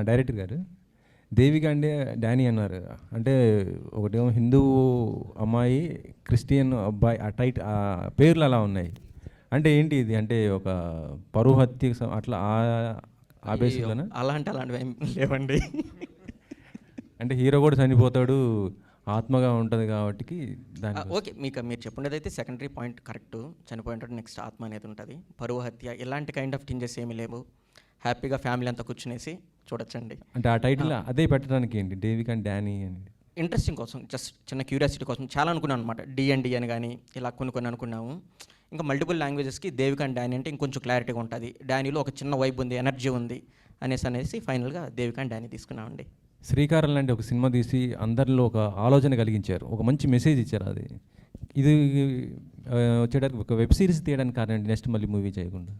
Director గారు. దేవిక అంటే Danny అన్నారు. అంటే ఒకటేమో హిందూ అమ్మాయి క్రిస్టియన్ అబ్బాయి ఆ టైట్ ఆ పేర్లు అలా ఉన్నాయి. అంటే ఏంటి ఇది? అంటే ఒక పరువు హత్య స- అట్లా ఆ బేసిక్లోనా అలాంటి అలాంటివి ఏం లేవండి. అంటే హీరో కూడా చనిపోతాడు ఆత్మగా ఉంటుంది కాబట్టి దాని ఓకే మీకు మీరు చెప్పుండేది అయితే సెకండరీ పాయింట్ కరెక్ట్. చనిపోయినట్టు నెక్స్ట్ ఆత్మ అనేది ఉంటుంది. పరువు హత్య ఇలాంటి కైండ్ ఆఫ్ థింజెస్ ఏమీ లేవు. హ్యాపీగా ఫ్యామిలీ అంతా కూర్చునేసి చూడొచ్చండి. అంటే ఆ టైటిల్ అదే పెట్టడానికి ఏంటి? డేవిక్ అండ్ డానీ అని. ఇంట్రెస్టింగ్ కోసం జస్ట్ చిన్న క్యూరియాసిటీ కోసం చాలా అనుకున్నాను అనమాట డిఎన్డి అని కానీ ఇలా కొన్ని కొన్ని అనుకున్నాము. ఇంకా మల్టిపుల్ లాంగ్వేజెస్కి దేవిక అండ్ డానీ అంటే ఇంకొంచెం క్లారిటీగా ఉంటుంది. డానీలో ఒక చిన్న వైబ్ ఉంది ఎనర్జీ ఉంది అనేసి అనేసి ఫైనల్గా దేవిక అండ్ డానీ తీసుకున్నామండి. శ్రీకారం లాంటి ఒక సినిమా తీసి అందరిలో ఒక ఆలోచన కలిగించారు. ఒక మంచి మెసేజ్ ఇచ్చారు అది. ఇది ఆ, వచ్చేటప్పుడు ఒక వెబ్ సిరీస్ తీయడానికి కారణం నెక్స్ట్ మళ్ళీ మూవీ చేయకుండా.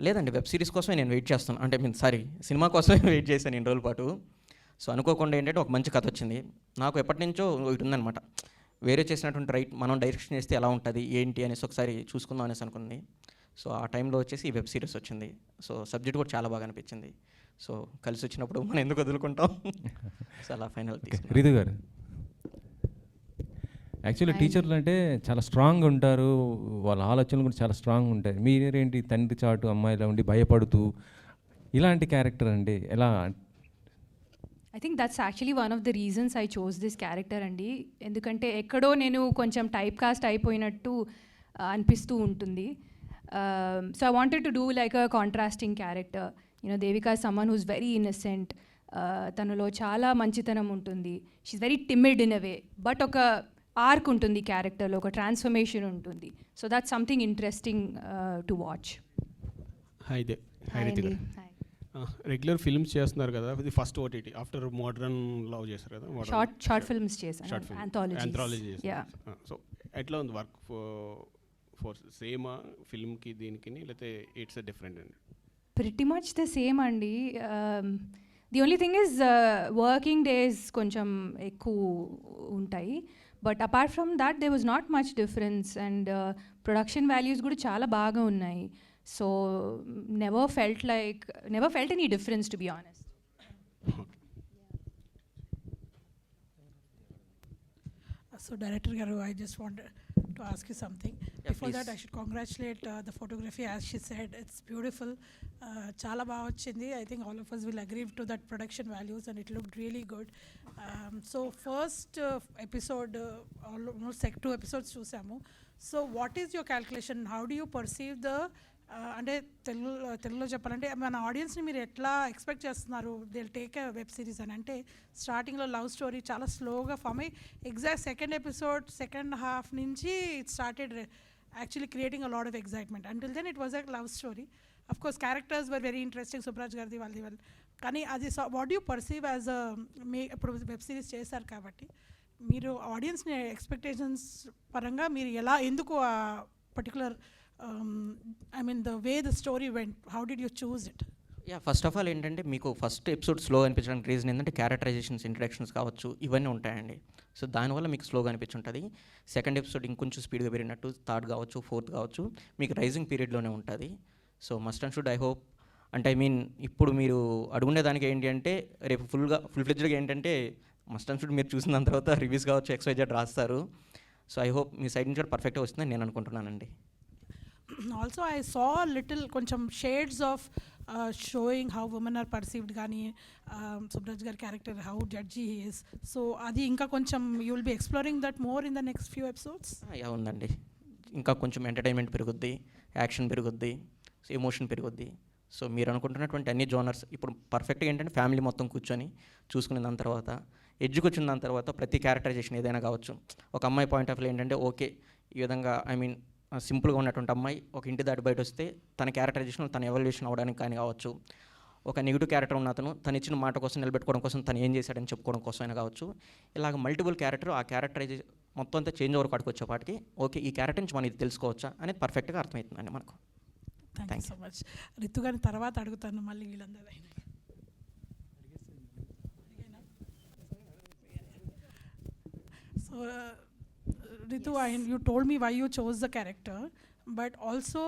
లేదండి వెబ్ సిరీస్ కోసమే నేను వెయిట్ చేస్తాను. అంటే మీన్ సారీ సినిమా కోసమే వెయిట్ చేశాను ఇన్ని రోజుల పాటు. సో అనుకోకుండా ఏంటంటే ఒక మంచి కథ వచ్చింది. నాకు ఎప్పటి నుంచో ఒకటి ఉందన్నమాట. వేరే చేసినటువంటి రైట్ మనం డైరెక్షన్ చేస్తే ఎలా ఉంటుంది ఏంటి అనేసి ఒకసారి చూసుకుందాం అనేసి అనుకుంది. సో ఆ టైంలో వచ్చేసి ఈ వెబ్ సిరీస్ వచ్చింది. సో సబ్జెక్ట్ కూడా చాలా బాగా అనిపించింది. సో కలిసి వచ్చినప్పుడు మనం ఎందుకు వదులుకుంటాం? సో అలా ఫైనల్ రితు గారు యాక్చువల్లీ టీచర్లు అంటే చాలా స్ట్రాంగ్ ఉంటారు. వాళ్ళ ఆలోచనలు కూడా చాలా స్ట్రాంగ్ ఉంటాయి. మీరేంటి తండ్రి చాటు అమ్మాయిలా ఉండి భయపడుతూ ఇలాంటి క్యారెక్టర్ అండి ఎలా? I think that's actually one of the reasons I chose this character అండి. ఎందుకంటే ఎక్కడో నేను కొంచెం టైప్ కాస్ట్ అయిపోయినట్టు ఆ, అనిపిస్తూ ఉంటుంది. So I wanted to do like a contrasting character you know Devika someone who's very innocent తనలో చాలా మంచితనం ఉంటుంది. She's very timid in a way but ఒక ఆర్క్ ఉంటుంది క్యారెక్టర్లో ఒక ట్రాన్స్ఫర్మేషన్ ఉంటుంది. So that's something interesting to watch hi they hi Ritika regular films చేస్తున్నారు కదా ఇది first OTT after Modern Love చేశారు కదా short short films Yeah. So ఎట్లా ఉంది వర్క్ ఫోర్ సేమా ఫిల్మ్కి దీనికి లేకపోతే ఇట్స్ డిఫరెంట్ అండి? Pretty much the same అండి. The only thing is working days కొంచెం ఎక్కువ ఉంటాయి. But apart from that there was not much difference and production values కూడా చాలా బాగా ఉన్నాయి. So never felt like never felt any difference to be honest So, Director Garu, I just wanted to ask you something. Yeah, Before please. that, I should congratulate uh, the photography. As she said, it's beautiful. Uh, Chala Chindi. I think all of us will agree to that production values, and it looked really good. Um, so first uh, episode, uh, almost like two episodes, Chusamu. So what is your calculation? How do you perceive the అంటే తెలుగు తెలుగులో చెప్పాలంటే మన ఆడియన్స్ని మీరు ఎట్లా expect చేస్తున్నారు? They take a web series అని. అంటే స్టార్టింగ్లో లవ్ స్టోరీ చాలా స్లోగా ఫామ్ అయ్యి exact second episode second half నుంచి it started actually creating a lot of excitement until then it was a love story of course characters were very interesting Subraj గారిది వాళ్ళది వాళ్ళు కానీ అది what you perceive as me ఇప్పుడు web series చేశారు కాబట్టి మీరు ఆడియన్స్ని ఎక్స్పెక్టేషన్స్ పరంగా మీరు ఎలా ఎందుకు particular I mean the way the story went how did you choose it yeah first of all ఏంటంటే మీకు ఫస్ట్ ఎపిసోడ్ స్లో అనిపించడానికి రీజన్ ఏంటంటే క్యారెక్టరైజేషన్స్ ఇంట్రడక్షన్స్ కావచ్చు ఇవన్నీ ఉంటాయండి. సో దానివల్ల మీకు స్లోగా అనిపించుంటుంది. సెకండ్ ఎపిసోడ్ ఇంకొంచెం స్పీడ్గా పెరిగినట్టు థర్డ్ కావచ్చు ఫోర్త్ కావచ్చు మీకు రైజింగ్ పీరియడ్లోనే ఉంటుంది. So must and should I hope అంటే ఐ మీన్ ఇప్పుడు మీరు అడుగుండేదానికి ఏంటి అంటే రేపు ఫుల్గా ఫుల్ ఫ్లెడ్జ్గా ఏంటంటే మస్ట్ అండ్ షుడ్ మీరు చూసిన దాని తర్వాత రివ్యూస్ కావచ్చు ఎక్స్వైజెడ్ రాస్తారు. సో ఐ హోప్ మీ సైడ్ నుంచి కూడా పర్ఫెక్ట్గా వస్తుందని నేను అనుకుంటున్నానండి. ఆల్సో ఐ సా లిటిల్ కొంచెం shades of showing how women are perceived కానీ సుబ్రాజ్ గారి character how judge is so అది ఇంకా కొంచెం you will be exploring that more in the next few episodes yeah ఉందండి. ఇంకా కొంచెం ఎంటర్టైన్మెంట్ పెరుగుద్ది యాక్షన్ పెరుగుద్ది ఎమోషన్ పెరుగుద్ది. సో మీరు అనుకుంటున్నటువంటి అన్ని జోనర్స్ ఇప్పుడు పర్ఫెక్ట్గా ఏంటంటే ఫ్యామిలీ మొత్తం కూర్చొని చూసుకునే దాని తర్వాత ఎడ్జ్కి వచ్చిన దాని తర్వాత ప్రతి క్యారెక్టరైజేషన్ ఏదైనా కావచ్చు. ఒక అమ్మాయి పాయింట్ ఆఫ్ వ్యూ ఏంటంటే ఓకే ఈ విధంగా ఐ మీన్ సింపుల్గా ఉన్నటువంటి అమ్మాయి ఒక ఇంటి దాటి బయట వస్తే తన క్యారెక్టరైజేషన్ తన ఎవల్యూషన్ అవ్వడానికి కానీ కావచ్చు ఒక నెగిటివ్ క్యారెక్టర్ ఉన్న అతను తను ఇచ్చిన మాట కోసం నిలబెట్టుకోవడం కోసం తను ఏం చేశాడని చెప్పుకోవడం కోసం అయినా కావచ్చు ఇలాగ మల్టిపుల్ క్యారెక్టర్ ఆ క్యారెక్టరైజే మొత్తం అంతా చేంజ్ ఓవర్ కాడికి వచ్చేపాటికి ఓకే ఈ క్యారెక్టర్ నుంచి మనం ఇది తెలుసుకోవచ్చా అనేది పర్ఫెక్ట్గా అర్థమవుతుందండి మనకు. Thank you so much Ritu గారిని తర్వాత అడుగుతాను మళ్ళీ వీళ్ళందరూ అయినా so Ritu I you told me why you chose the character but also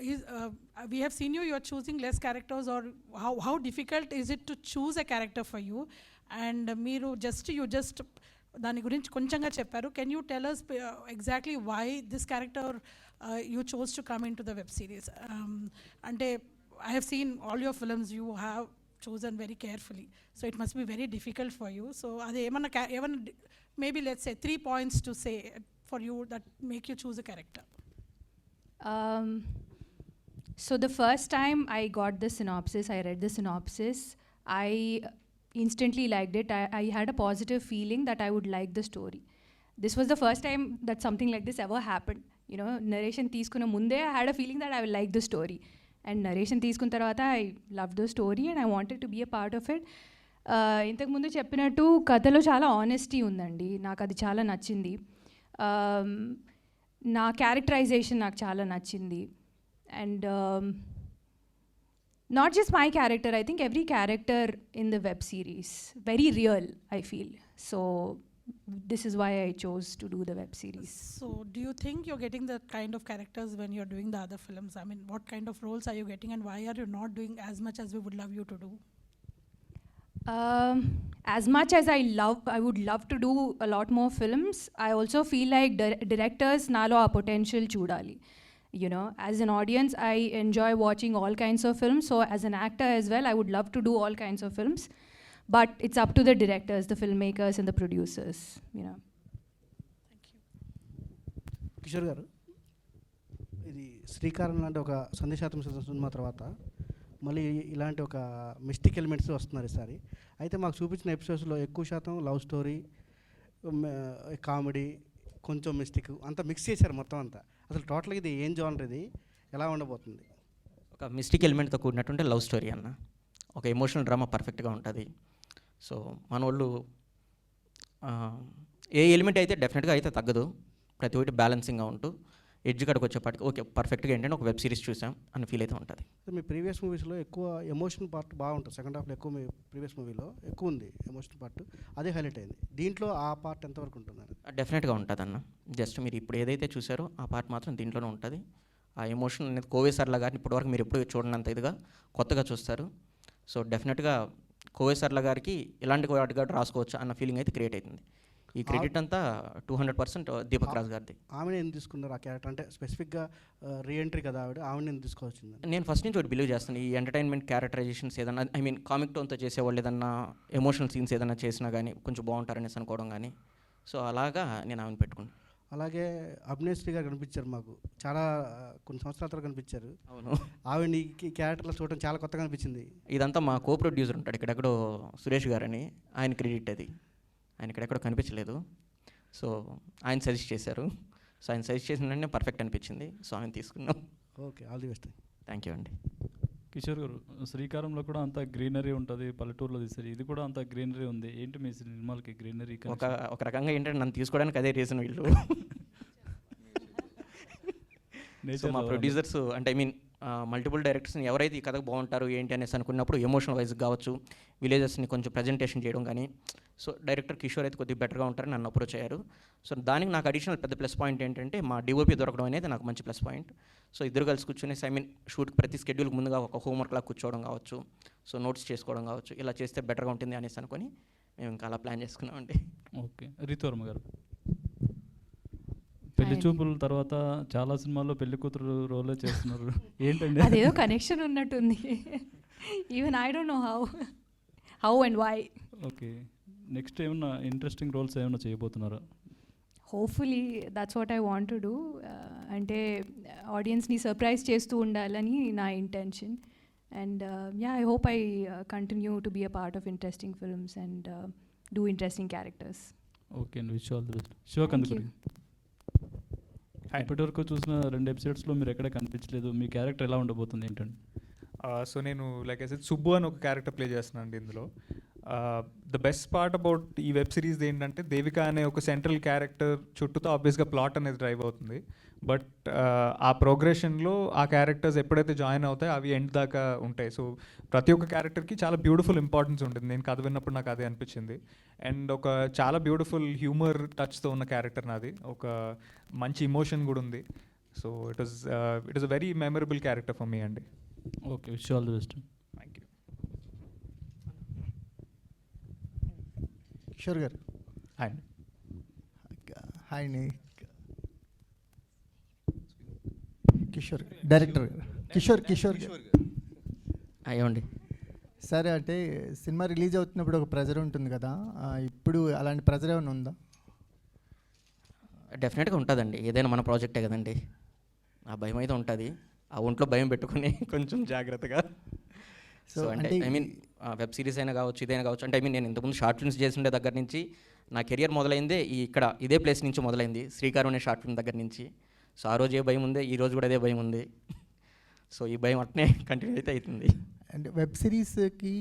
is, uh, we have seen you, you're choosing less characters, or how, how difficult is it to choose a character for you? And మీరు just you just దాని గురించి కొంచెంగా చెప్పారు can you tell us exactly why this character you chose to come into the web series Um, అంటే I have seen all your films you have chosen very carefully. So it must be very difficult for you. So అది ఏమన్నా ca- ఏమన్నా maybe let's say three points to say for you that make you choose a character. Um, so the first time I got the synopsis, I read the synopsis, I instantly liked it. I, I had a positive feeling that I would like the story. This was the first time that something like this ever happened. You know, narration తీసుకున్న ముందే I had a feeling that I will like the story. And narration తీసుకున్న తర్వాత I love the story and I wanted to be a part of it ఇంతకుముందు చెప్పినట్టు కథలో చాలా honesty ఉందండి. నాకు అది చాలా నచ్చింది. నా క్యారెక్టరైజేషన్ నాకు చాలా నచ్చింది. And not just my character I think every character in the web series very real I feel so this is why I chose to do the web series so do you think you getting the kind of characters when you're doing the other films I mean what kind of roles are you getting and why are you not doing as much as we would love you to do Um, as much as I love, I would love to do a lot more films. I also feel like dir- directors nalo a potential chudali. You know, as an audience, I enjoy watching all kinds of films. So as an actor as well, I would love to do all kinds of films. But it's up to the directors, the filmmakers, and the producers. You know. Kishore గారు ఇది శ్రీకారం లాంటి ఒక సందేశాత్మక cinema తర్వాత మళ్ళీ ఇలాంటి ఒక mystic elements వస్తున్నారు ఈసారి అయితే మాకు చూపించిన ఎపిసోడ్స్లో ఎక్కువ శాతం లవ్ స్టోరీ కామెడీ కొంచెం మిస్టిక్ అంతా మిక్స్ చేశారు మొత్తం అంతా. అసలు టోటల్గా ఇది ఏం జోనర్ ఇది? ఎలా ఉండబోతుంది? ఒక మిస్టిక్ ఎలిమెంట్తో కూడినటువంటి లవ్ స్టోరీ అన్న. ఒక ఎమోషనల్ డ్రామా పర్ఫెక్ట్గా ఉంటుంది. సో మన వాళ్ళు ఏ ఎలిమెంట్ అయితే డెఫినెట్గా అయితే తగ్గదు. ప్రతి ఒక్కటి బ్యాలెన్సింగ్గా ఉంటూ ఎడ్జ్ కడకు వచ్చేపాటికి ఓకే పర్ఫెక్ట్గా ఏంటంటే ఒక వెబ్ సిరీస్ చూసాం అని ఫీల్ అయితే ఉంటుంది. మీ ప్రీవియస్ మూవీస్లో ఎక్కువ ఎమోషన్ పార్ట్ బాగుంటుంది సెకండ్ హాఫ్లో ఎక్కువ మీ ప్రీవియస్ మూవీలో ఎక్కువ ఉంది ఎమోషన్ పార్ట్. అదే హైలైట్ అయింది. దీంట్లో ఆ పార్ట్ ఎంతవరకు ఉంటుంది డెఫినెట్గా ఉంటుంది అన్న. జస్ట్ మీరు ఇప్పుడు ఏదైతే చూసారో ఆ పార్ట్ మాత్రం దీంట్లోనే ఉంటుంది. ఆ ఎమోషన్ అనేది కోవేసర్ల గారిని ఇప్పటివరకు మీరు ఎప్పుడు చూడనంత ఇదిగా కొత్తగా చూస్తారు. సో డెఫినెట్గా కోవేసర్ల గారికి ఇలాంటి వాటిగా రాసుకోవచ్చు అన్న ఫీలింగ్ అయితే క్రియేట్ అవుతుంది. ఈ క్రెడిట్ అంతా two hundred percent Deepak Raj గారిది. ఆమెను ఎందుకు తీసుకున్నారు ఆ క్యారెక్టర్? అంటే స్పెసిఫిక్గా రీఎంట్రీ కదా ఆవిడ ఆవిడని ఎందుకు తీసుకోవాల్సింది నేను ఫస్ట్ నుంచి ఒకటి బిలీవ్ చేస్తాను. ఈ ఎంటర్టైన్మెంట్ క్యారెక్టరైజేషన్స్ ఏదన్నా ఐ మీన్ కామిక్ టోన్తో చేసేవాళ్ళు ఏదన్నా ఎమోషనల్ సీన్స్ ఏదన్నా చేసినా కానీ కొంచెం బాగుంటారనేసి అనుకోవడం కానీ సో అలాగా నేను ఆమెను పెట్టుకున్నాను అలాగే అభినేశ్రీ గారు కనిపించారు మాకు. చాలా కొన్ని సంవత్సరాల తర్వాత కనిపించారు. అవును. ఆవిడ ఈ క్యారెక్టర్లో చూడటం చాలా కొత్తగా అనిపించింది. ఇదంతా మా కో ప్రొడ్యూసర్ ఉంటాడు ఇక్కడెక్కడో సురేష్ గారని. ఆయన క్రెడిట్ అది. ఆయన ఇక్కడెక్కడో కనిపించలేదు. సో ఆయన సజెస్ట్ చేశారు. సో ఆయన సజెస్ట్ చేసిన వెంటనే పర్ఫెక్ట్ అనిపించింది. సో ఆయన తీసుకున్నాం. Okay all the best. Thank you అండి. కిషోర్ గారు శ్రీకారంలో కూడా అంత గ్రీనరీ ఉంటుంది పల్లెటూరులో తీసారు ఇది కూడా అంత గ్రీనరీ ఉంది. ఏంటి మీ సినిమాలకి గ్రీనరీ ఒక ఒక రకంగా ఏంటంటే నన్ను తీసుకోవడానికి అదే రీజన్ వీళ్ళు. సో మా ప్రొడ్యూసర్స్ అంటే ఐ మీన్ మల్టిపుల్ డైరెక్టర్స్ని ఎవరైతే ఈ కథకు బాగుంటారు ఏంటి అనేసి అనుకున్నప్పుడు ఎమోషనల్ వైజ్ కావచ్చు విలేజెస్ని కొంచెం ప్రజెంటేషన్ చేయడం కానీ సో డైరెక్టర్ కిషోర్ అయితే కొద్దిగా బెటర్గా ఉంటారని నన్ను అప్రోచ్ అయ్యారు. సో దానికి నాకు అడిషనల్ పెద్ద ప్లస్ పాయింట్ ఏంటంటే మా డిఓపి దొరకడం అనేది నాకు మంచి ప్లస్ పాయింట్ సో ఇద్దరు కలిసి కూర్చునేసి ఐ మీన్ షూట్ ప్రతి షెడ్యూల్కి ముందుగా ఒక హోంవర్క్ కూర్చోవడం కావచ్చు సో నోట్స్ చేసుకోవడం కావచ్చు ఇలా చేస్తే బెటర్గా ఉంటుంది అనేసి అనుకొని మేము ఇంకా అలా ప్లాన్ చేసుకున్నామండి. ఓకే రితువర్మ గారు. పెళ్ళి. చూపుల తర్వాత చాలా సినిమాల్లో పెళ్ళి కూతురు రోలే చేస్తున్నారు. ఏంటండి? అదేదో కనెక్షన్ ఉన్నట్టుంది. Even I don't know how how and why okay. Next ఏమన్నా ఇంట్రెస్టింగ్ రోల్స్ ఏమైనా చేయబోతున్నారా? Hopefully that's what I want to do అంటే ఆడియన్స్ని సర్ప్రైజ్ చేస్తూ ఉండాలని నా intention and yeah I hope I continue to be a part of interesting films and do interesting characters okay అండి wish all the best Shiva Kandukuri ఇప్పటివరకు చూసిన రెండు ఎపిసోడ్స్లో మీరు ఎక్కడ కనిపించలేదు. మీ క్యారెక్టర్ ఎలా ఉండబోతుంది ఏంటండి? సో నేను లైక్ సెడ్ సుబ్బు అని ఒక క్యారెక్టర్ ప్లే చేస్తున్నాను అండి ఇందులో. ద బెస్ట్ పార్ట్ అబౌట్ ఈ వెబ్ సిరీస్ ఏంటంటే దేవిక అనే ఒక సెంట్రల్ క్యారెక్టర్ చుట్టూతో ఆబ్వియస్గా ప్లాట్ అనేది డ్రైవ్ అవుతుంది. బట్ ఆ ప్రోగ్రెషన్లో ఆ క్యారెక్టర్స్ ఎప్పుడైతే జాయిన్ అవుతాయో అవి ఎండ్ దాకా ఉంటాయి. సో ప్రతి ఒక్క క్యారెక్టర్కి చాలా బ్యూటిఫుల్ ఇంపార్టెన్స్ ఉంటుంది. నేను కథ విన్నప్పుడు నాకు అదే అనిపించింది. అండ్ ఒక చాలా బ్యూటిఫుల్ హ్యూమర్ టచ్తో ఉన్న క్యారెక్టర్ నాది. ఒక మంచి ఇమోషన్ కూడా ఉంది. So it is it is a very memorable character for me అండి okay wish all the best thank you Kishore garu. అండి. హాయ్ అండి. కిషోర్ డైరెక్టర్. గారు. కిషోర్ కిషోర్. అయ్యండి సరే అంటే సినిమా రిలీజ్ అవుతున్నప్పుడు ఒక ప్రెజర్ ఉంటుంది కదా. ఇప్పుడు అలాంటి ప్రెజర్ ఏమైనా ఉందా? డెఫినెట్గా ఉంటుందండి. ఏదైనా మన ప్రాజెక్టే కదండి. ఆ భయం అయితే ఉంటుంది. ఆ ఒంట్లో భయం పెట్టుకుని కొంచెం జాగ్రత్తగా. సో అంటే ఐ మీన్ వెబ్ సిరీస్ అయినా కావచ్చు ఇదైనా కావచ్చు. అంటే ఐ మీన్ నేను ఇంతకుముందు షార్ట్ ఫిల్మ్స్ చేస్తుండే దగ్గర నుంచి నా కెరియర్ మొదలైందే ఈ ఇక్కడ ఇదే ప్లేస్ నుంచి మొదలైంది శ్రీకారం అనే షార్ట్ ఫిల్మ్ దగ్గర నుంచి. సో ఆ రోజు ఏ భయం ఉంది ఈ రోజు కూడా అదే భయం ఉంది. సో ఈ భయం అట్నే కంటిన్యూ అయితే అవుతుంది. అండ్ వెబ్ సిరీస్కి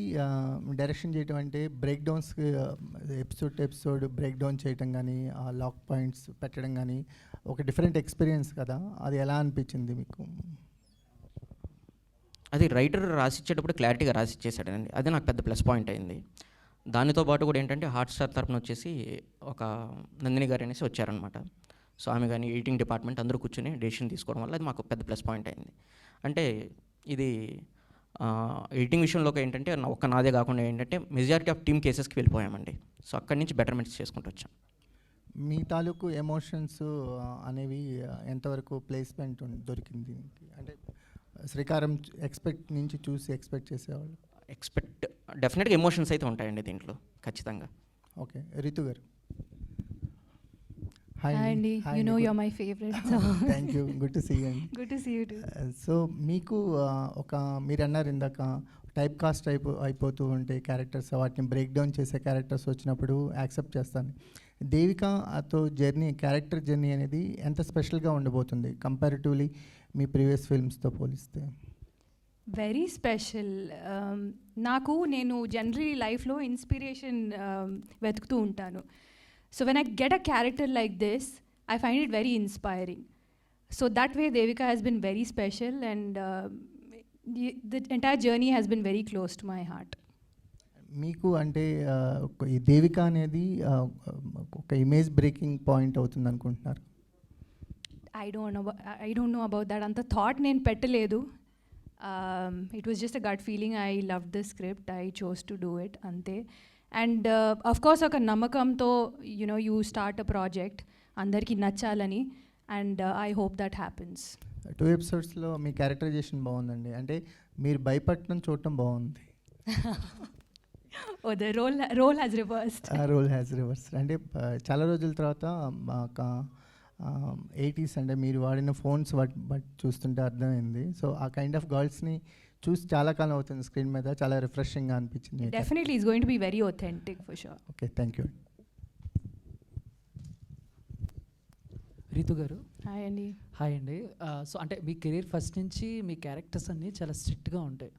డైరెక్షన్ చేయటం అంటే breakdowns episode episode break down చేయటం కానీ లాక్ పాయింట్స్ పెట్టడం కానీ ఒక డిఫరెంట్ ఎక్స్పీరియన్స్ కదా. అది ఎలా అనిపించింది మీకు? అది రైటర్ రాసిచ్చేటప్పుడు క్లారిటీగా రాసిచ్చేసాడండి అది నాకు పెద్ద ప్లస్ పాయింట్ అయింది. దానితో పాటు కూడా ఏంటంటే హాట్ స్టార్ తరపున వచ్చేసి ఒక నందిని గారు అనేసి వచ్చారనమాట సో ఆమె కానీ ఎడిటింగ్ డిపార్ట్మెంట్ అందరూ కూర్చొని డెసిషన్ తీసుకోవడం వల్ల అది మాకు పెద్ద ప్లస్ పాయింట్ అయింది. అంటే ఇది ఎడిటింగ్ విషయంలో ఏంటంటే ఒక్క నాదే కాకుండా ఏంటంటే మెజారిటీ ఆఫ్ టీమ్ కేసెస్కి వెళ్ళిపోయామండి. సో అక్కడి నుంచి బెటర్మెంట్స్ చేసుకుంటూ వచ్చాం. మీ తాలూకు ఎమోషన్స్ అనేవి ఎంతవరకు ప్లేస్మెంట్ దొరికింది? దీనికి? అంటే శ్రీకారం ఎక్స్పెక్ట్ నుంచి చూసి ఎక్స్పెక్ట్ చేసేవాళ్ళు? ఎక్స్పెక్ట్ డెఫినెట్గా ఎమోషన్స్ అయితే ఉంటాయండి దీంట్లో ఖచ్చితంగా. ఓకే రితు గారు. Hi, Andy. You know you're my favorite, so- thank you good to see అండి. Good to see you too. So మీకు ఆ, ఒక మీరు అన్నారు ఇందాక టైప్ కాస్ట్ అయిపో అయిపోతూ ఉంటే క్యారెక్టర్స్ వాటిని బ్రేక్ డౌన్ చేసే క్యారెక్టర్స్ వచ్చినప్పుడు యాక్సెప్ట్ చేస్తాను. దేవికతో జర్నీ క్యారెక్టర్ జర్నీ అనేది ఎంత స్పెషల్గా ఉండబోతుంది? కంపారిటివ్లీ మీ ప్రీవియస్ ఫిల్మ్స్తో పోలిస్తే. వెరీ స్పెషల్ నాకు నేను జనరలీ లైఫ్లో ఇన్స్పిరేషన్ వెతుకుతూ ఉంటాను. So when I get a character like this I find it very inspiring so that way Devika has been very special and the entire journey has been very close to my heart మీకు అంటే దేవిక అనేది ఆ, ఒక image breaking point అవుతుంది అనుకుంటున్నారు I don't know I don't know about that అంత thought నేను పెట్టలేదు. It was just a gut feeling I love the script I chose to do it అంతే. అండ్ అఫ్ కోర్స్ ఒక నమ్మకంతో you know you start a project అందరికీ నచ్చాలని. And I hope that happens two ఎపిసోడ్స్లో మీ characterisation బాగుందండి. అంటే మీరు భయపడటం చూడటం బాగుంది. ఓ the role role has reversed ఆ రోల్ హ్యాస్ రివర్స్ అంటే ఆ, చాలా రోజుల తర్వాత ఒక ఎయిటీస్ అంటే మీరు వాడిన ఫోన్స్ బట్ బట్ చూస్తుంటే అర్థమైంది. సో ఆ కైండ్ ఆఫ్ గర్ల్స్ని చూసి చాలా కాలం అవుతుంది స్క్రీన్ మీద. చాలా రిఫ్రెషింగ్గా అనిపించింది definitely is going to be very authentic for sure okay thank you Ritu గారు. హాయ్ అండి. హాయ్ అండి. సో అంటే మీ కెరీర్ ఫస్ట్ నుంచి మీ క్యారెక్టర్స్ అన్నీ చాలా స్ట్రిక్ట్గా ఉంటాయి.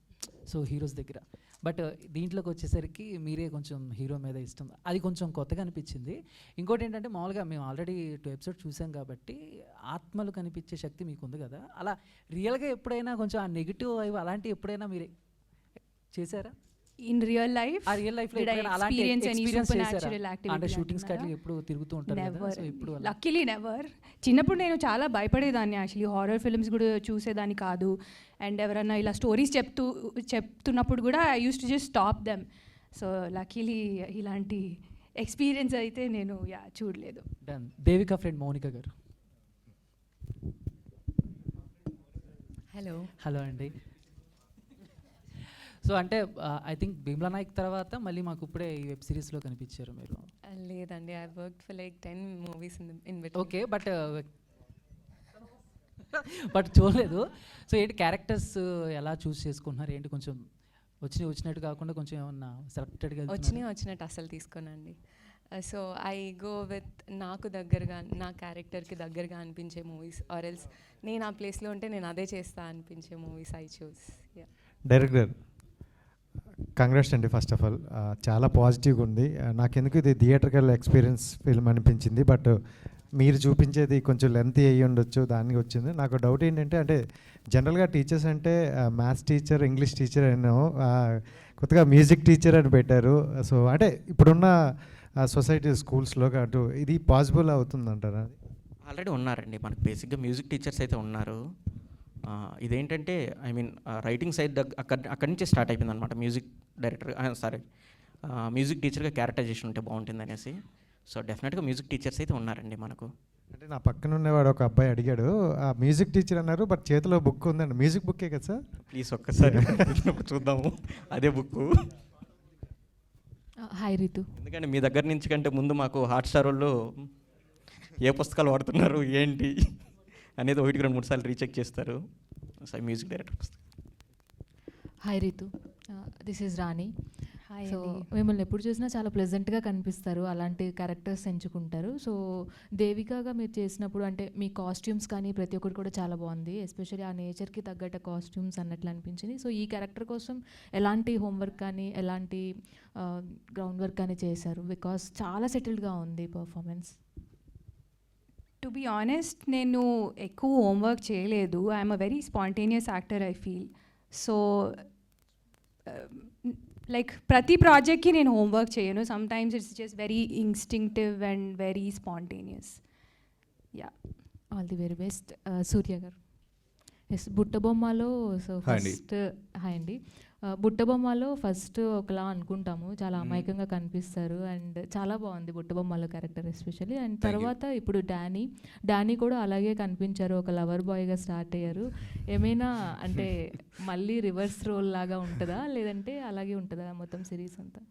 సో హీరోస్ దగ్గర. బట్ దీంట్లోకి వచ్చేసరికి మీరే కొంచెం హీరో మీద ఇష్టం. అది కొంచెం కొత్తగా అనిపించింది. ఇంకోటి ఏంటంటే మామూలుగా మేము ఆల్రెడీ టూ ఎపిసోడ్ చూసాం కాబట్టి ఆత్మలు కనిపించే శక్తి మీకు ఉంది కదా. అలా రియల్గా ఎప్పుడైనా కొంచెం ఆ నెగిటివ్ అవి అలాంటివి ఎప్పుడైనా మీరే చేశారా? ఇన్ రియల్ లైఫ్ ఆ రియల్ లైఫ్లో Did I ఎప్పుడైనా అలాంటి experience any experience చేశారా? supernatural activity అంటే షూటింగ్స్? అట్లా ఎప్పుడు తిరుగుతూ ఉంటారు కదా సో ఇప్పుడు. లక్కీలీ నెవర్ చిన్నప్పుడు నేను చాలా భయపడేదాన్ని యాక్చువల్లీ హారర్ ఫిల్మ్స్ కూడా చూసేదాన్ని కాదు. అండ్ ఎవరన్నా ఇలా స్టోరీస్ చెప్తూ చెప్తున్నప్పుడు కూడా I use to just stop them so luckily ఇలాంటి ఎక్స్పీరియన్స్ అయితే నేను యా చూడలేదు. డన్ దేవిక ఫ్రెండ్ మౌనిక గారు. హలో హలో అండి. సో అంటే ఐ థింక్ భీమ్లా నాయక్ తర్వాత మళ్ళీ మాకు ఇప్పుడే ఈ వెబ్ సిరీస్లో కనిపించారు మీరు. లేదండి. I work for like ten movies in in okay but but చూడలేదు. సో ఏంటి క్యారెక్టర్స్ ఎలా చూస్ చేసుకుంటున్నారు? ఏంటి కొంచెం వచ్చి వచ్చినట్టు కాకుండా కొంచెం ఏమన్నా సెలెక్టెడ్గా వచ్చినాయి వచ్చినట్టు అసలు తీసుకోనండి. సో ఐ గో విత్ నాకు దగ్గరగా నా క్యారెక్టర్కి దగ్గరగా అనిపించే మూవీస్ ఆర్ ఎల్స్ నేను ఆ ప్లేస్లో ఉంటే నేను అదే చేస్తా అనిపించే movies I choose yeah director congrats అండి ఫస్ట్ ఆఫ్ ఆల్ చాలా పాజిటివ్గా ఉంది. నాకెందుకు ఇది థియేటర్కల్ ఎక్స్పీరియన్స్ ఫిల్మ్ అనిపించింది బట్ మీరు చూపించేది కొంచెం లెంత్ అయ్యి ఉండొచ్చు దానికి వచ్చింది. నాకు డౌట్ ఏంటంటే అంటే జనరల్గా టీచర్స్ అంటే మ్యాథ్స్ టీచర్ ఇంగ్లీష్ టీచర్ అయినా కొత్తగా మ్యూజిక్ టీచర్ అని పెట్టారు. సో అంటే ఇప్పుడున్న సొసైటీ స్కూల్స్లో అటు ఇది పాసిబుల్ అవుతుందంటారా? ఆల్రెడీ ఉన్నారండి. మనకు బేసిక్గా మ్యూజిక్ టీచర్స్ అయితే ఉన్నారు. ఇదేంటంటే ఐ మీన్ రైటింగ్ సైడ్ దగ్గ అక్కడ అక్కడి నుంచే స్టార్ట్ అయిపోయింది అనమాట మ్యూజిక్ డైరెక్టర్ సారీ మ్యూజిక్ టీచర్గా క్యారెక్టరైజేషన్ ఉంటే బాగుంటుంది అనేసి. సో డెఫినెట్గా మ్యూజిక్ టీచర్స్ అయితే ఉన్నారండి మనకు. అంటే నా పక్కన ఉన్నవాడు ఒక అబ్బాయి అడిగాడు ఆ మ్యూజిక్ టీచర్ అన్నారు బట్ చేతిలో బుక్ ఉందండి. మ్యూజిక్ బుక్కే కదా సార్? ప్లీజ్ ఒక్కసారి చూద్దాము. అదే బుక్ హాయ్ రితు. ఎందుకంటే మీ దగ్గర నుంచి కంటే ముందు మాకు హాట్స్టార్ వాళ్ళు ఏ పుస్తకాలు వాడుతున్నారు ఏంటి? అనేది ఒకటికి రెండు మూడు సార్లు రీచెక్ చేస్తారు. So music director hi Ritu this is Rani hi so. మిమ్మల్ని ఎప్పుడు చూసినా చాలా ప్లెజెంట్గా కనిపిస్తారు. అలాంటి క్యారెక్టర్స్ ఎంచుకుంటారు. సో దేవికాగా మీరు చేసినప్పుడు అంటే మీ కాస్ట్యూమ్స్ కానీ ప్రతి ఒక్కటి కూడా చాలా బాగుంది. ఎస్పెషల్లీ ఆ నేచర్కి తగ్గట్టు కాస్ట్యూమ్స్ అన్నట్లు అనిపించింది. సో ఈ క్యారెక్టర్ కోసం ఎలాంటి హోంవర్క్ కానీ ఎలాంటి గ్రౌండ్ వర్క్ కానీ చేశారు? బికాస్ చాలా సెటిల్డ్గా ఉంది పర్ఫార్మెన్స్ టు బీ ఆనెస్ట్ నేను ఎక్కువ హోంవర్క్ చేయలేదు. I'm a very spontaneous actor I feel so like ప్రతి ప్రాజెక్ట్కి నేను హోంవర్క్ చేయను. Sometimes it's just very instinctive and very spontaneous yeah all the very best Surya గారు. ఎస్ బుట్టబొమ్మలో సో. ఫస్ట్ హాయ్ అండి బుట్టబొమ్మలో ఫస్ట్ ఒకలా అనుకుంటాము. చాలా మ్మ్. అమాయకంగా కనిపిస్తారు. అండ్ చాలా బాగుంది బుట్టబొమ్మలో క్యారెక్టర్ ఎస్పెషల్లీ. అండ్. తర్వాత ఇప్పుడు డానీ. డానీ కూడా అలాగే కనిపించారు. ఒక లవర్ బాయ్గా స్టార్ట్ అయ్యారు. ఏమైనా అంటే మళ్ళీ రివర్స్ రోల్ లాగా ఉంటుందా? లేదంటే అలాగే ఉంటుందా మొత్తం సిరీస్ అంతా?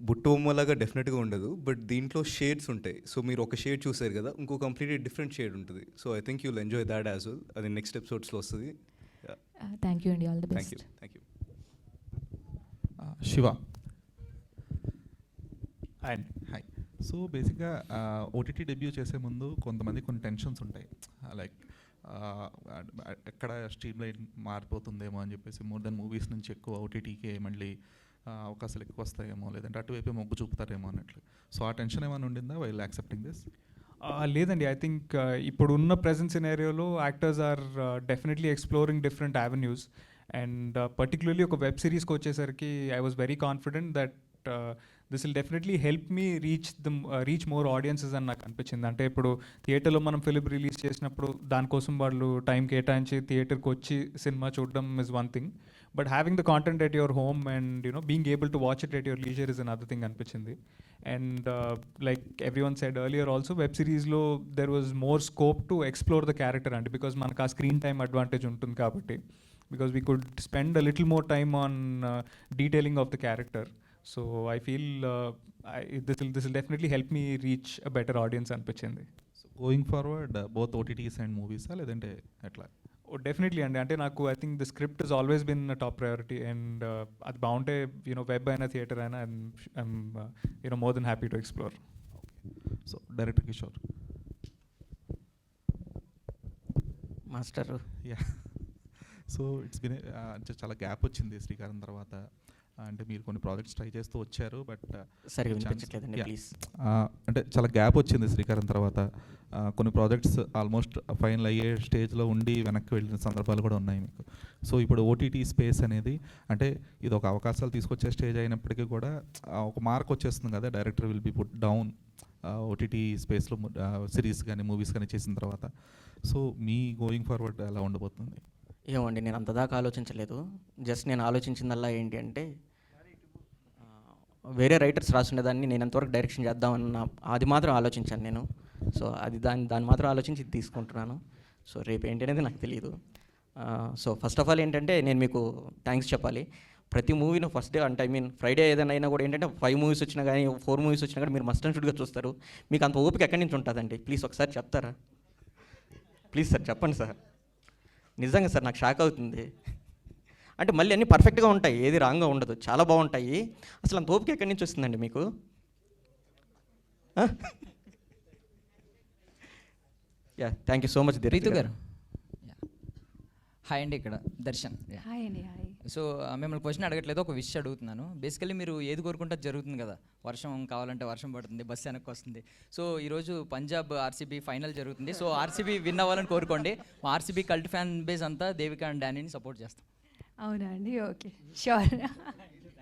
బుట్ట బొమ్మలాగా డెఫినెట్గా ఉండదు. బట్ దీంట్లో షేడ్స్ ఉంటాయి. సో మీరు ఒక షేడ్ చూసారు కదా ఇంకో కంప్లీట్లీ డిఫరెంట్ షేడ్ ఉంటుంది. So I think you'll enjoy that as well. అది నెక్స్ట్ ఎపిసోడ్స్లో వస్తుంది. థ్యాంక్ యూ అండి. All the best thank you Shiva. And hi so బేసిక్గా ఓటీటీ డెబ్యూ చేసే ముందు కొంతమంది కొన్ని టెన్షన్స్ ఉంటాయి. లైక్ ఎక్కడ స్ట్రీమ్ లైన్ మారిపోతుందేమో అని చెప్పేసి మోర్ దెన్ మూవీస్ నుంచి ఎక్కువ ఓటీటీకే మళ్ళీ ఆ, అవకాశాలు ఎక్కువ వస్తాయేమో లేదంటే అటువైపే మొగ్గు చూపుతారేమో అన్నట్లు. సో ఆ టెన్షన్ ఏమైనా ఉండిందా వైల్ యాక్సెప్టింగ్ దిస్ లేదండి. ఐ థింక్ ఇప్పుడు ఉన్న present సినారియోలో actors are definitely exploring different avenues and particularly ఒక వెబ్ సిరీస్కి వచ్చేసరికి I was very confident that this will definitely help me reach the reach more audiences అని నాకు అనిపించింది. అంటే ఇప్పుడు థియేటర్లో మనం ఫిలిం రిలీజ్ చేసినప్పుడు దానికోసం వాళ్ళు టైం కేటాయించి థియేటర్కి వచ్చి సినిమా చూడడం is one thing but having the content at your home and you know being able to watch it at your leisure is another thing అనిపించింది. And like every one side earlier also web సిరీస్లో there was more scope to explore the character అంటే because మనకు ఆ screen time advantage ఉంటుంది కాబట్టి. Because we could spend a little more time on detailing of the character so I feel this will this will definitely help me reach a better audience అనిపించింది so going forward both OTTs and మూవీసా లేదంటే ఎట్లా? Definitely అండి. అంటే నాకు I think the script is always been top priority and అది బాగుంటే you know web అయినా theatre అయినా I'm you know more than happy to explore so director Kishore master yeah so it's been అంటే చాలా గ్యాప్ వచ్చింది శ్రీకారం తర్వాత. అంటే మీరు కొన్ని ప్రాజెక్ట్స్ ట్రై చేస్తూ వచ్చారు బట్. అంటే చాలా గ్యాప్ వచ్చింది శ్రీకారం తర్వాత. కొన్ని ప్రాజెక్ట్స్ ఆల్మోస్ట్ ఫైనల్ అయ్యే స్టేజ్లో ఉండి వెనక్కి వెళ్ళిన సందర్భాలు కూడా ఉన్నాయి మీకు. సో ఇప్పుడు ఓటీటీ స్పేస్ అనేది అంటే ఇది ఒక అవకాశాలు తీసుకొచ్చే స్టేజ్ అయినప్పటికీ కూడా ఒక మార్క్ వచ్చేస్తుంది కదా director will be put down OTT స్పేస్లో సిరీస్ కానీ మూవీస్ కానీ చేసిన తర్వాత. సో మీ గోయింగ్ ఫార్వర్డ్ ఎలా ఉండబోతుంది? ఏమండి నేను అంత దాకా ఆలోచించలేదు. జస్ట్ నేను ఆలోచించిందల్లా ఏంటి అంటే వేరే రైటర్స్ రాసుండేదాన్ని నేను ఎంతవరకు డైరెక్షన్ చేద్దామన్న అది మాత్రం ఆలోచించాను నేను. సో అది దాన్ని దాన్ని మాత్రం ఆలోచించి తీసుకుంటున్నాను. సో రేపు ఏంటి అనేది నాకు తెలియదు సో ఫస్ట్ ఆఫ్ ఆల్ ఏంటంటే నేను మీకు థ్యాంక్స్ చెప్పాలి. ప్రతి మూవీను ఫస్ట్ డే అంటే ఐ మీన్ ఫ్రైడే ఏదైనా అయినా కూడా ఏంటంటే ఫైవ్ మూవీస్ వచ్చినా కానీ ఫోర్ మూవీస్ వచ్చినా కానీ మీరు మస్ట్ అండ్ షుడ్గా చూస్తారు. మీకు అంత ఓపిక ఎక్కడి నుంచి ఉంటుందండి? ప్లీజ్ ఒకసారి చెప్తారా? ప్లీజ్ సార్ చెప్పండి సార్. నిజంగా సార్ నాకు షాక్ అవుతుంది. అంటే మళ్ళీ అన్నీ పర్ఫెక్ట్గా ఉంటాయి. ఏది రాంగ్గా ఉండదు. చాలా బాగుంటాయి. అసలు అంత ఓపిక ఎక్కడి నుంచి వస్తుందండి మీకు? Yeah thank you so much Ritu గారు హాయ్ అండి ఇక్కడ దర్శన్. హాయ్ అండి హాయ్. సో మిమ్మల్ని క్వశ్చన్ అడగట్లేదు ఒక విషయం అడుగుతున్నాను. బేసికలీ మీరు ఏది కోరుకుంటే అది జరుగుతుంది కదా. వర్షం కావాలంటే వర్షం పడుతుంది బస్సు వెనక్కి వస్తుంది. సో ఈరోజు పంజాబ్ ఆర్సీబీ ఫైనల్ జరుగుతుంది. సో ఆర్సీబీ విన్ అవ్వాలని కోరుకోండి. మా ఆర్సీబీ కల్ట్ ఫ్యాన్ బేస్ అంతా దేవిక అండ్ డానీని సపోర్ట్ చేస్తాం. అవునా అండి? ఓకే. షూర్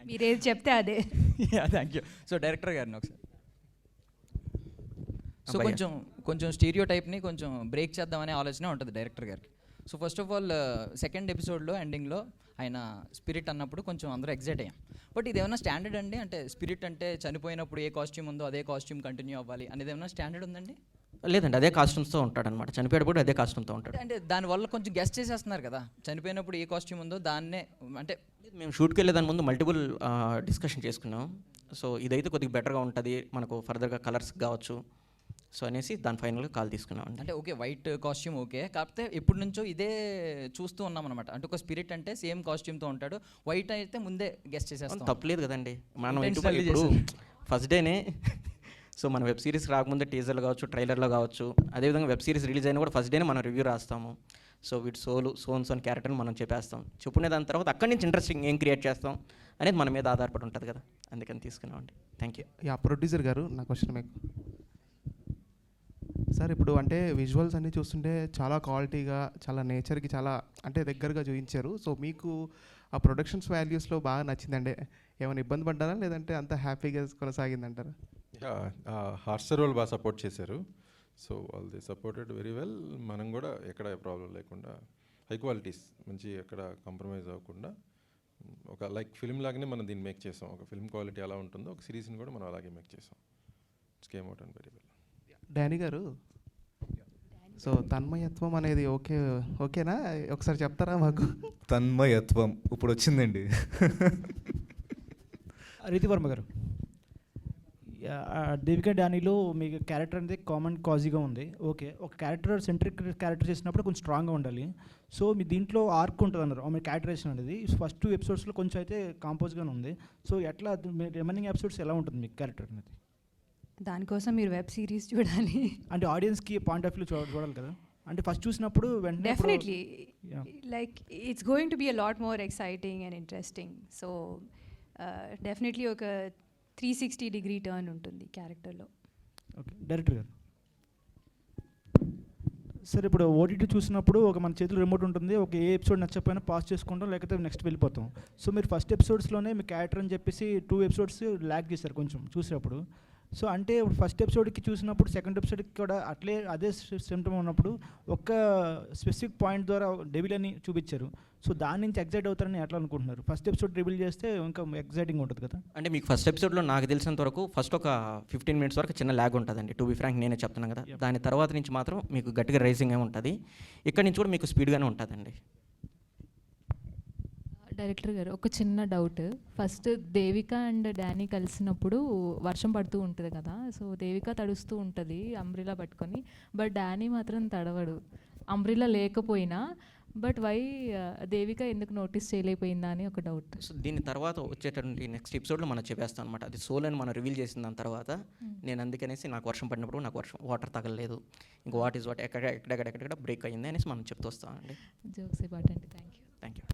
మీరేది చెప్తే అదే. థ్యాంక్ యూ సో డైరెక్టర్ గారిని ఒకసారి. సో. కొంచెం కొంచెం స్టీరియో టైప్ని కొంచెం బ్రేక్ చేద్దామనే ఆలోచన ఉంటుంది డైరెక్టర్ గారికి. So first of all second ఎపిసోడ్లో ఎండింగ్లో ఆయన స్పిరిట్ అన్నప్పుడు కొంచెం అందరూ ఎగ్జైట్ అయ్యాం. బట్ ఇది ఏమైనా స్టాండర్డ్ అండి? అంటే స్పిరిట్ అంటే చనిపోయినప్పుడు ఏ కాస్ట్యూమ్ ఉందో అదే కాస్ట్యూమ్ కంటిన్యూ అవ్వాలి అనేది ఏమైనా స్టాండర్డ్ ఉందండి? లేదండి అదే కాస్ట్యూమ్స్తో ఉంటాడనమాట చనిపోయేటప్పుడు అదే కాస్ట్యూమ్తో ఉంటాడు. అంటే దానివల్ల కొంచెం గెస్ట్ చేసేస్తున్నారు కదా. చనిపోయినప్పుడు ఏ కాస్ట్యూమ్ ఉందో దాన్నే అంటే మేము షూట్కి వెళ్ళేదాని ముందు మల్టిపుల్ డిస్కషన్ చేసుకున్నాం. సో ఇదైతే కొద్దిగా బెటర్గా ఉంటుంది. మనకు ఫర్దర్గా కలర్స్ కావచ్చు. సో అనేసి దాని ఫైనల్గా కాల్ తీసుకున్నాం అండి. అంటే ఓకే వైట్ కాస్ట్యూమ్ ఓకే. కాకపోతే ఎప్పటి నుంచో ఇదే చూస్తూ ఉన్నాం అనమాట అంటే ఒక స్పిరిట్ అంటే సేమ్ కాస్ట్యూమ్తో ఉంటాడు. వైట్ అయితే ముందే గెస్ట్ చేసేస్తాం. తప్పలేదు కదండి. మనం ఇప్పుడు. ఫస్ట్ డేనే సో మన వెబ్ సిరీస్ రాకముందే టీజర్లు కావచ్చు ట్రైలర్లో కావచ్చు అదేవిధంగా వెబ్ సిరీస్ రిలీజ్ అయినా కూడా ఫస్ట్ డేనే మనం రివ్యూ రాస్తాము. సో వీటి సోలు సోన్స్ అని క్యారెక్టర్ని మనం చెప్పేస్తాం. చెప్పుకునే దాని తర్వాత అక్కడి నుంచి ఇంట్రెస్టింగ్ ఏం క్రియేట్ చేస్తాం అనేది మన మీద ఆధారపడి ఉంటుంది కదా. అందుకని తీసుకున్నామండి. థ్యాంక్ యూ యా ప్రొడ్యూసర్ గారు నా క్వశ్చన్ మీకు. సార్ ఇప్పుడు అంటే విజువల్స్ అన్నీ చూస్తుంటే చాలా క్వాలిటీగా చాలా నేచర్కి చాలా అంటే దగ్గరగా చూపించారు. సో మీకు ఆ ప్రొడక్షన్స్ వాల్యూస్లో బాగా నచ్చిందంటే ఏమైనా ఇబ్బంది పడ్డారా? లేదంటే అంత హ్యాపీగా కొనసాగిందంటారా? హార్స్టర్ వాళ్ళు బాగా సపోర్ట్ చేశారు. సో వాళ్ళు దే సపోర్టెడ్ వెరీ వెల్. మనం కూడా ఎక్కడ ప్రాబ్లం లేకుండా హై క్వాలిటీస్ మంచి ఎక్కడ కాంప్రమైజ్ అవ్వకుండా ఒక లైక్ ఫిల్మ్ లాగానే మనం దీన్ని మేక్ చేసాం. ఒక ఫిల్మ్ క్వాలిటీ ఎలా ఉంటుందో ఒక సిరీస్ని కూడా మనం అలాగే మేక్ చేసాం. It's came out and very well. Danny గారు సో తన్మయత్వం అనేది ఓకే ఓకేనా? ఒకసారి చెప్తారా మాకు? తన్మయత్వం. ఇప్పుడు వచ్చిందండి రీతివర్మ గారు యా, ఆ, దేవికా డానీలో మీ క్యారెక్టర్ అనేది కామన్ కాజీగా ఉంది. ఓకే ఒక క్యారెక్టర్ సెంట్రిక్ క్యారెక్టర్ చేసినప్పుడు కొంచెం స్ట్రాంగ్గా ఉండాలి. సో మీ దీంట్లో ఆర్క్ ఉంటుంది అన్నారు మీ క్యారెక్టరేషన్ అనేది. ఫస్ట్ టూ ఎపిసోడ్స్లో కొంచెం అయితే కాంపోజ్గానే ఉంది. సో ఎట్లా రిమైనింగ్ ఎపిసోడ్స్ ఎలా ఉంటుంది మీ క్యారెక్టర్ అనేది? దానికోసం మీరు వెబ్ సిరీస్ చూడాలి. అంటే ఆడియన్స్కి పాయింట్ ఆఫ్ వ్యూ చూడ చూడాలి కదా. అంటే ఫస్ట్ చూసినప్పుడు వెంటనే definitely. Like it's going to be a lot more exciting and interesting so definitely ఒక త్రీ సిక్స్టీ డిగ్రీ టర్న్ ఉంటుంది క్యారెక్టర్లో ఓకే డైరెక్టర్ గారు. సార్ ఇప్పుడు ఓటీటీ చూసినప్పుడు ఒక మన చేతిలో రిమోట్ ఉంటుంది. ఒక ఏ ఎపిసోడ్ నచ్చకపోయినా పాస్ చేసుకుంటాం లేకపోతే నెక్స్ట్ వెళ్ళిపోతాం. సో మీరు ఫస్ట్ ఎపిసోడ్స్లోనే మీ క్యారెక్టర్ అని చెప్పేసి టూ ఎపిసోడ్స్ ల్యాక్ చేశారు కొంచెం చూసేటప్పుడు సో అంటే ఫస్ట్ ఎపిసోడ్కి చూసినప్పుడు సెకండ్ ఎపిసోడ్కి కూడా అట్లే అదే సిమ్టమ్ ఉన్నప్పుడు ఒక్క స్పెసిఫిక్ పాయింట్ ద్వారా డెవిల్ అని చూపించారు. సో దాని నుంచి ఎగ్జైట్ అవుతారని ఎట్లా అనుకుంటున్నారు? ఫస్ట్ ఎపిసోడ్ రివీల్ చేస్తే ఇంకా ఎగ్జైటింగ్ ఉంటుంది కదా? అంటే మీకు ఫస్ట్ ఎపిసోడ్లో నాకు తెలిసినంత వరకు ఫస్ట్ ఒక ఫిఫ్టీన్ మినిట్స్ వరకు చిన్న ల్యాగ్ ఉంటుందండి. టు బి ఫ్రాంక్ నేనే చెప్తున్నాను కదా. దాని తర్వాత నుంచి మాత్రం మీకు గట్టిగా రైజింగ్ ఉంటుంది. ఇక్కడ నుంచి కూడా మీకు స్పీడ్గానే ఉంటుందండి. డైరెక్టర్ గారు ఒక చిన్న doubt. First Devika and Danny కలిసినప్పుడు వర్షం పడుతూ ఉంటుంది కదా సో దేవిక తడుస్తూ ఉంటుంది అంబ్రిలా పట్టుకొని బట్ డానీ మాత్రం తడవడు. అంబ్రిలా లేకపోయినా బట్ వై దేవిక ఎందుకు నోటీస్ చేయలేకపోయిందా అని ఒక డౌట్. సో దీని తర్వాత వచ్చేటటువంటి నెక్స్ట్ ఎపిసోడ్లో మనం చెప్పేస్తాం అనమాట అది సోల్ అని మనం రివీల్ చేసిన దాని తర్వాత నేను అందుకనేసి నాకు వర్షం పడినప్పుడు నాకు వర్షం వాటర్ తగలలేదు. ఇంకా వాట్ ఈస్ వాట్ ఎక్కడ ఎక్కడెక్కడ బ్రేక్ అయ్యింది అనేసి మనం చెప్తూ వస్తామండి. జోక్స్ అండి thank you. Thank you.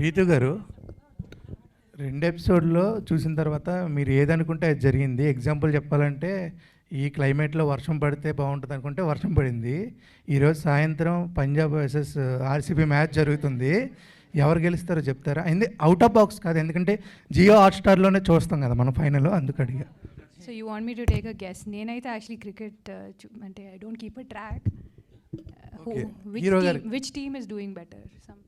Ritu గారు. రెండు ఎపిసోడ్లో చూసిన తర్వాత మీరు ఏదనుకుంటే అది జరిగింది. ఎగ్జాంపుల్ చెప్పాలంటే ఈ క్లైమేట్లో వర్షం పడితే బాగుంటుంది అనుకుంటే వర్షం పడింది. ఈరోజు సాయంత్రం పంజాబ్ వర్సెస్ ఆర్సీబీ మ్యాచ్ జరుగుతుంది. ఎవరు గెలుస్తారో చెప్తారా? అయింది అవుట్ ఆఫ్ బాక్స్ కాదు. ఎందుకంటే జియో హాట్స్టార్లోనే చూస్తాం కదా మనం ఫైనల్ అందుకు అడిగా. So you want me to take a guess నేనైతే యాక్చువల్లీ క్రికెట్ అంటే I don't keep a track. Which team is doing better some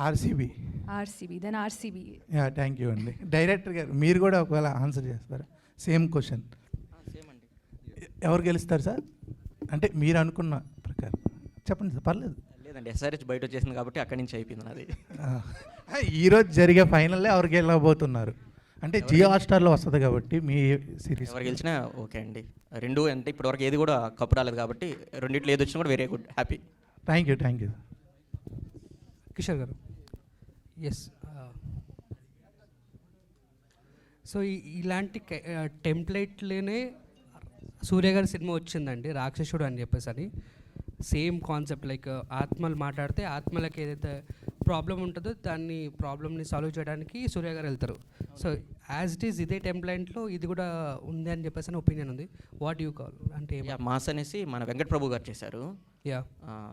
RCB RCB then RCB yeah thank you అండి డైరెక్టర్ గారు మీరు కూడా ఒకవేళ ఆన్సర్ చేస్తారా? సేమ్ క్వశ్చన్ ఎవరు గెలుస్తారు సార్? అంటే మీరు అనుకున్న ప్రకారం. చెప్పండి సార్ పర్లేదు. లేదండి ఎస్ఆర్హెచ్ బయట వచ్చేసింది కాబట్టి అక్కడి నుంచి అయిపోయింది నాది. ఆ, ఈరోజు జరిగే ఫైనల్లో ఎవరు గెలవబోతున్నారు? అంటే జియో హాట్స్టార్లో వస్తుంది కాబట్టి మీ సిరీస్ ఎవరు గెలిచినా ఓకే అండి. రెండు అంటే ఇప్పటివరకు ఏది కూడా కప్పు రాలేదు కాబట్టి రెండిట్లో ఏది వచ్చినా కూడా very good happy thank you thank you Kishore గారు. ఎస్ సో ఇలాంటి టెంప్లెట్లోనే సూర్య గారి సినిమా వచ్చిందండి రాక్షసుడు అని చెప్పేసి అని. సేమ్ కాన్సెప్ట్ లైక్ ఆత్మలు మాట్లాడితే ఆత్మలకి ఏదైతే ప్రాబ్లం ఉంటుందో దాన్ని ప్రాబ్లమ్ని సాల్వ్ చేయడానికి సూర్య గారు వెళ్తారు. సో యాజ్ ఇట్ ఈస్ ఇదే టెంప్లెంట్లో ఇది కూడా ఉంది అని చెప్పేసి అని ఒపీనియన్ ఉంది. వాట్ యూ కాల్ అంటే మాస్ అనేసి మన వెంకట ప్రభు గారు చేశారు. యా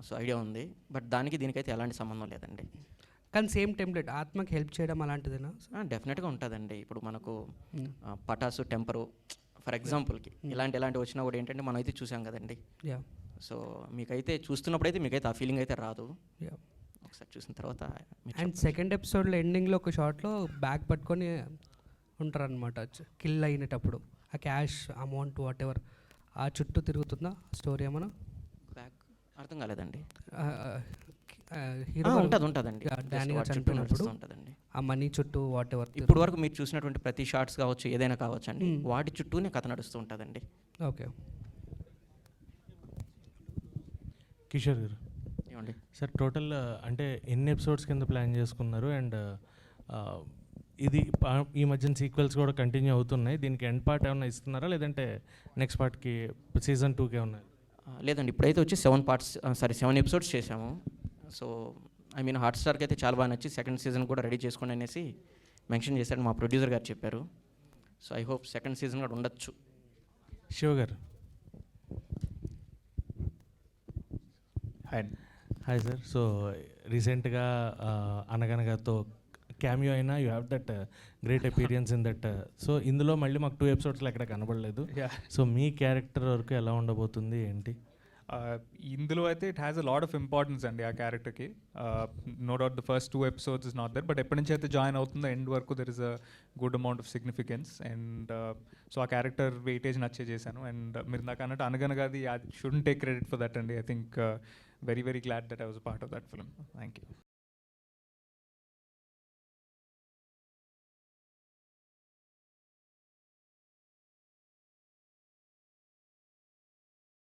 సో ఐడియా ఉంది. బట్ దానికి దీనికైతే ఎలాంటి సంబంధం లేదండి. కానీ సేమ్ టెంప్లెట్ ఆత్మకి హెల్ప్ చేయడం అలాంటిదేనా? డెఫినెట్గా ఉంటుందండి. ఇప్పుడు మనకు ఆ, పటాసు టెంపరు ఫర్ ఎగ్జాంపుల్కి ఇలాంటి ఇలాంటి వచ్చినా కూడా ఏంటంటే మనం అయితే చూసాం కదండి. Yeah. సో మీకైతే చూస్తున్నప్పుడైతే మీకైతే ఆ ఫీలింగ్ అయితే రాదు. Yeah. ఒకసారి చూసిన తర్వాత అండ్ సెకండ్ ఎపిసోడ్లో ఎండింగ్లో ఒక షార్ట్లో బ్యాగ్ పట్టుకొని ఉంటారనమాట కిల్ అయినటప్పుడు. ఆ క్యాష్ అమౌంట్ వాట్ ఎవర్ ఆ చుట్టూ తిరుగుతుందా? స్టోరీ ఏమన్నా? అర్థం కాలేదండి. ఉంటది, ఉంటదండి. చనిపోయినప్పుడు ఉంటదండి. ఆ మనీ చుట్టూ వాట్ ఎవర్ ఇప్పుడు వరకు మీరు చూసినటువంటి ప్రతి షార్ట్స్ కావచ్చు ఏదైనా కావచ్చు అండి. వాటి చుట్టూనే కథ నడుస్తూ ఉంటుందండి ఓకే. కిషోర్ గారు. ఏమండి? సార్ టోటల్ అంటే ఎన్ని ఎపిసోడ్స్ కింద ప్లాన్ చేసుకున్నారు? అండ్ ఇది ఈ మధ్యన సీక్వెల్స్ కూడా కంటిన్యూ అవుతున్నాయి. దీనికి ఎండ్ పార్ట్ ఏమైనా ఇస్తున్నారా? లేదంటే నెక్స్ట్ పార్ట్కి సీజన్ టూకే ఉన్నాయి? లేదండి ఇప్పుడైతే వచ్చి seven parts sorry seven episodes చేసాము సో ఐ మీన్ హాట్స్టార్కి అయితే చాలా బాగా నచ్చి సెకండ్ సీజన్ కూడా రెడీ చేసుకోండి అనేసి మెన్షన్ చేశాడు మా ప్రొడ్యూసర్ గారు చెప్పారు. So I hope second season కూడా ఉండొచ్చు. శివ గారు. Hi hi sir. సో రీసెంట్గా అనగనగాతో క్యామియో అయినా you have that great experience in that so ఇందులో మళ్ళీ మాకు టూ ఎపిసోడ్స్లో ఎక్కడ కనబడలేదు. సో మీ క్యారెక్టర్ వరకు ఎలా ఉండబోతుంది ఏంటి? Uh, ఇందులో అయితే it has a lot of importance అండి ఆ క్యారెక్టర్కి no doubt the first two episodes is not there but ఎప్పటి నుంచి అయితే జాయిన్ అవుతుందో ఎండ్ వరకు there is a good amount of significance and so ఆ క్యారెక్టర్ వెయిటేజ్ నచ్చే చేశాను. అండ్ మీరు నాకు అన్నట్టు అనగనగాది I shouldn't take credit for that అండి. I think very very glad that I was part of that film thank you